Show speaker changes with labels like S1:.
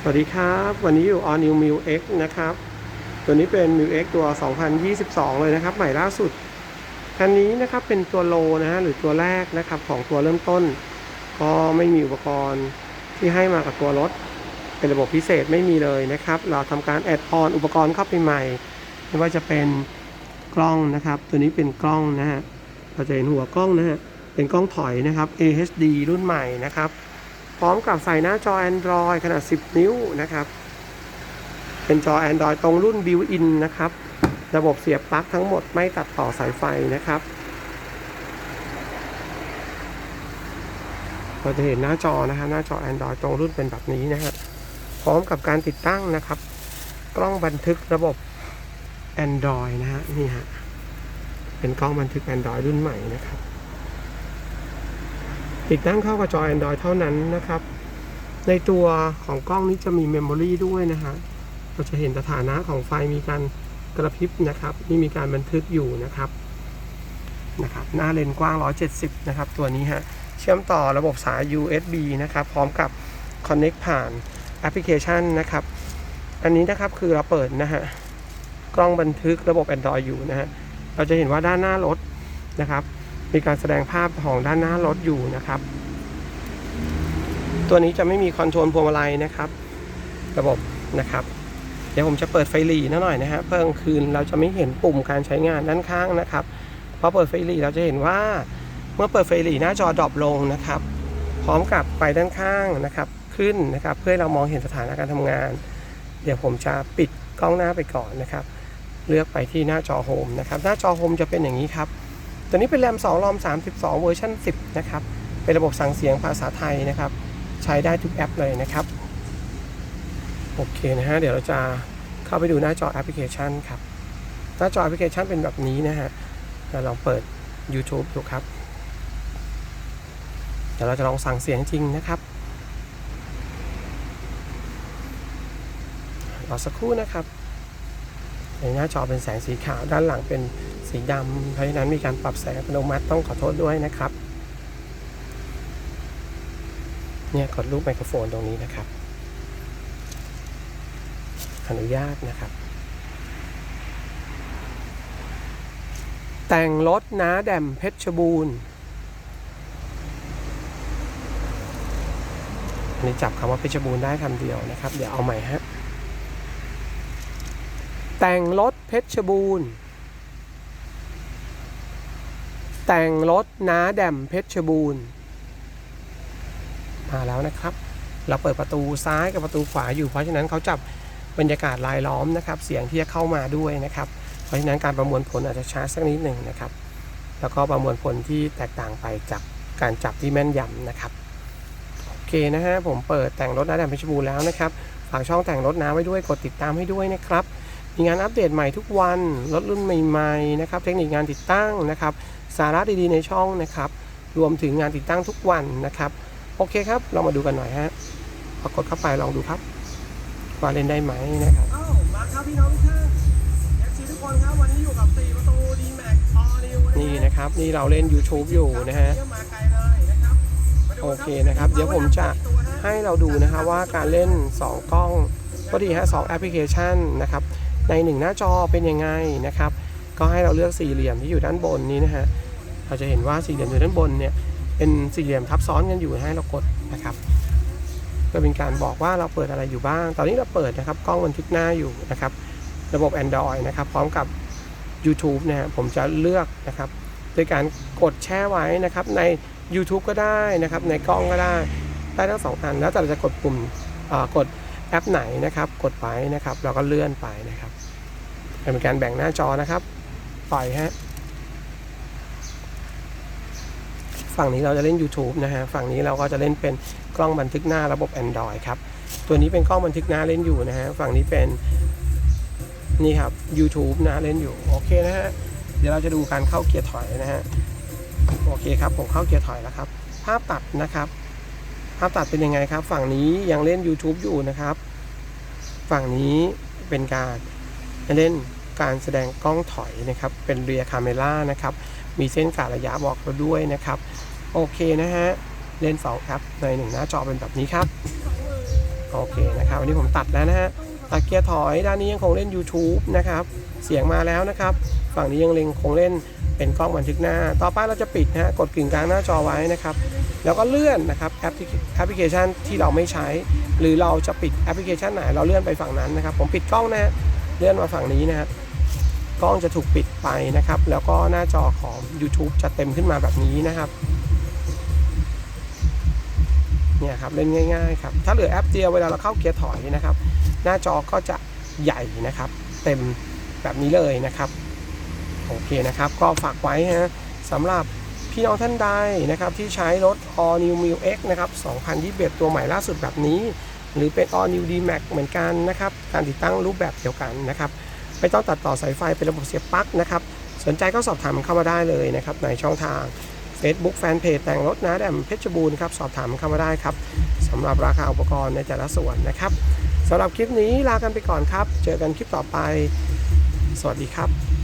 S1: สวัสดีครับ วันนี้อยู่ All New m i l X นะครับ ตัวนี้เป็น m i l X ตัว 2022 เลยนะครับ ใหม่ล่าสุด คันนี้นะครับเป็นตัวโลนะฮะหรือตัวแรกนะครับของตัวเริ่มต้น ก็ไม่มีอุปกรณ์ที่ให้มากับตัวรถ เป็นระบบพิเศษไม่มีเลยนะครับ เราทำการแอดออนอุปกรณ์เข้าไปใหม่ ไม่ว่าจะเป็นกล้องนะครับ ตัวนี้เป็นกล้องนะฮะเราจะเห็นหัวกล้องนะฮะเป็นกล้องถอยนะครับ AHD รุ่นใหม่นะครับ พร้อมกับใส่หน้าจอ Android ขนาด 10 นิ้วนะครับ เป็นจอ Android ตรงรุ่น built-in นะครับ ระบบเสียบปลั๊กทั้งหมดไม่ตัดต่อสายไฟนะครับ เราจะเห็นหน้าจอนะฮะหน้าจอ Android ตรงรุ่นเป็นแบบนี้นะฮะพร้อมกับการติดตั้งนะครับ กล้องบันทึกระบบ Android นะฮะนี่ฮะเป็นกล้องบันทึก Android รุ่นใหม่นะครับ ติดตั้งเข้ากับจอ Android เท่านั้นนะครับ ในตัวของกล้องนี้จะมีเมมโมรีด้วยนะฮะเราจะเห็นสถานะของไฟมีการกระพริบนะครับนี่มีการบันทึกอยู่นะครับนะครับ หน้าเลนกว้าง 170 นะครับ ตัวนี้ฮะ เชื่อมต่อระบบสาย USB นะครับ พร้อมกับ Connect ผ่านแอปพลิเคชันนะครับ อันนี้นะครับคือเราเปิดนะฮะ กล้องบันทึกระบบ Android อยู่นะฮะ เราจะเห็นว่าด้านหน้ารถนะครับ มีการแสดงภาพของด้านหน้ารถอยู่นะครับ ตัวนี้จะไม่มีคอนโทรลพวงมาลัยนะครับ ระบบนะครับ เดี๋ยวผมจะเปิดไฟหลีนหน่อยนะฮะเพื่อกลางคืนเราจะไม่เห็นปุ่มการใช้งานด้านข้างนะครับพอเปิดไฟหลีเราจะเห็นว่า เมื่อเปิดไฟหลีหน้าจอดรอปลงนะครับ พร้อมกับไฟด้านข้างนะครับขึ้นนะครับ เพื่อเรามองเห็นสถานะการทำงาน เดี๋ยวผมจะปิดกล้องหน้าไปก่อนนะครับ เลือกไปที่หน้าจอโฮมนะครับ หน้าจอโฮมจะเป็นอย่างนี้ครับ ตัวนี้เป็นแรม2รอม 32 เวอร์ชัน10 นะครับ เป็นระบบสั่งเสียงภาษาไทยนะครับ ใช้ได้ทุกแอปเลยนะครับ โอเคนะฮะ เดี๋ยวเราจะเข้าไปดูหน้าจอแอปพลิเคชันครับ หน้าจอแอปพลิเคชันเป็นแบบนี้นะฮะเราลองเปิด YouTube ดูครับ เดี๋ยวเราจะลองสั่งเสียงจริงนะครับรอสักครู่นะครับ ในหน้าจอเป็นแสงสีขาว ด้านหลังเป็น สีดำ เพราะฉะนั้นมีการปรับแสงอัตโนมัติต้องขอโทษด้วยนะครับ เนี่ยกดรูปไมโครโฟนตรงนี้นะครับ อนุญาตนะครับ แต่งรถน้าแดมเพชรบูรณ์อันนี้จับคำว่าเพชรบูรณ์ได้คำเดียวนะครับ เดี๋ยวเอาใหม่ฮะแต่งรถเพชรบูรณ์ แต่งรถน้าแดมเพชรบูรณ์มาแล้วนะครับ เราเปิดประตูซ้ายกับประตูขวาอยู่ เพราะฉะนั้นเขาจับบรรยากาศรายล้อมนะครับ เสียงที่จะเข้ามาด้วยนะครับ เพราะฉะนั้นการประมวลผลอาจจะช้าสักนิดหนึ่งนะครับ แล้วก็ประมวลผลที่แตกต่างไปจากการจับที่แม่นยำนะครับ โอเคนะฮะ ผมเปิดแต่งรถน้าแดมเพชรบูรณ์แล้วนะครับ ฝากช่องแต่งรถน้าไว้ด้วย กดติดตามให้ด้วยนะครับ มีงานอัปเดตใหม่ทุกวัน รถรุ่นใหม่ๆนะครับ เทคนิคงานติดตั้งนะครับ สาระดีๆในช่องนะครับ รวมถึงงานติดตั้งทุกวันนะครับ โอเคครับ เรามาดูกันหน่อยฮะพอกดเข้าไปลองดูครับว่าเล่นได้ไหมนะครับ
S2: เอ้ามาครับพี่น้องทุกท่านเอฟซีทุกคนครับวันนี้อยู่กับ4ประตู d m a x All New
S1: นี่นะครับ นี่เราเล่น YouTube อยู่นะฮะ
S2: เยี่ยมมาไกลเลยนะครับมาดู
S1: โอเคนะครับ เดี๋ยวผมจะให้เราดูนะครับว่าการเล่น 2 กล้องก็ดีฮะสองแอปพลิเคชันนะครับใน 1 หน้าจอเป็นยังไงนะครับ ก็ให้เราเลือกสี่เหลี่ยมที่อยู่ด้านบนนี้นะฮะเราจะเห็นว่าสี่เหลี่ยมอยู่ด้านบนเนี่ยเป็นสี่เหลี่ยมทับซ้อนกันอยู่ให้เรากดนะครับเพื่อเป็นการบอกว่าเราเปิดอะไรอยู่บ้าง ตอนนี้เราเปิดนะครับกล้องบันทึกหน้าอยู่นะครับ ระบบ Android นะครับ พร้อมกับ YouTube นะฮะผมจะเลือกนะครับโดยการกดแช่ไว้นะครับใน YouTube ก็ได้นะครับ ในกล้องก็ได้ได้ทั้งสองอันแล้วแต่เราจะกดปุ่มกดแอปไหนนะครับ กดไปนะครับ เราก็เลื่อนไปนะครับเป็นการแบ่งหน้าจอนะครับ ปล่อยฮะ ฝั่งนี้เราจะเล่น YouTube นะฮะ ฝั่งนี้เราก็จะเล่นเป็นกล้องบันทึกหน้าระบบ Android ครับ ตัวนี้เป็นกล้องบันทึกหน้าเล่นอยู่นะฮะ ฝั่งนี้เป็นนี่ครับ YouTube นะเล่นอยู่ โอเคนะฮะ เดี๋ยวเราจะดูการเข้าเกียร์ถอยนะฮะ โอเคครับ ผมเข้าเกียร์ถอยแล้วครับ ภาพตัดนะครับ ภาพตัดเป็นยังไงครับ ฝั่งนี้ยังเล่น YouTube อยู่นะครับ ฝั่งนี้เป็นการเล่น การแสดงกล้องถอยนะครับ เป็นเรียคาเมล่านะครับ มีเส้นกะระยะบอกเราด้วยนะครับ โอเคนะฮะ เลนส์2ครับในหนึ่งหน้าจอเป็นแบบนี้ครับ โอเคนะครับ วันนี้ผมตัดแล้วนะฮะตัดเกียร์ถอยด้านนี้ยังคงเล่น YouTube นะครับ เสียงมาแล้วนะครับ ฝั่งนี้ยังเล็งคงเล่นเป็นกล้องบันทึกหน้า ต่อไปเราจะปิดนะฮะ กดกึ่งกลางหน้าจอไว้นะครับ แล้วก็เลื่อนนะครับแอปแอปพลิเคชันที่เราไม่ใช้ หรือเราจะปิดแอปพลิเคชันไหนเราเลื่อนไปฝั่งนั้นนะครับ ผมปิดกล้องนะฮะเลื่อนมาฝั่งนี้นะฮะ กล้องจะถูกปิดไปนะครับ แล้วก็หน้าจอของ YouTube จะเต็มขึ้นมาแบบนี้นะครับเนี่ยครับเล่นง่ายๆครับถ้าเหลือแอปเดียวเวลาเราเข้าเกียร์ถอยนะครับ หน้าจอก็จะใหญ่นะครับ เต็มแบบนี้เลยนะครับโอเคนะครับ ก็ฝากไว้ฮะสำหรับพี่น้องท่านใดนะครับ ที่ใช้รถ All New m i l X นะครับ2021ตัวใหม่ล่าสุดแบบนี้ หรือเป็น All New D Max เหมือนกันนะครับ การติดตั้งรูปแบบเดียวกันนะครับ ไม่ต้องตัดต่อสายไฟเป็นระบบเสียบปลั๊กนะครับ สนใจก็สอบถามเข้ามาได้เลยนะครับในช่องทาง Facebook Fanpage แต่งรถนะแดมเพชรบูรณ์ครับสอบถามเข้ามาได้ครับสำหรับราคาอุปกรณ์ในแต่ละส่วนนะครับสำหรับคลิปนี้ลากันไปก่อนครับ เจอกันคลิปต่อไป สวัสดีครับ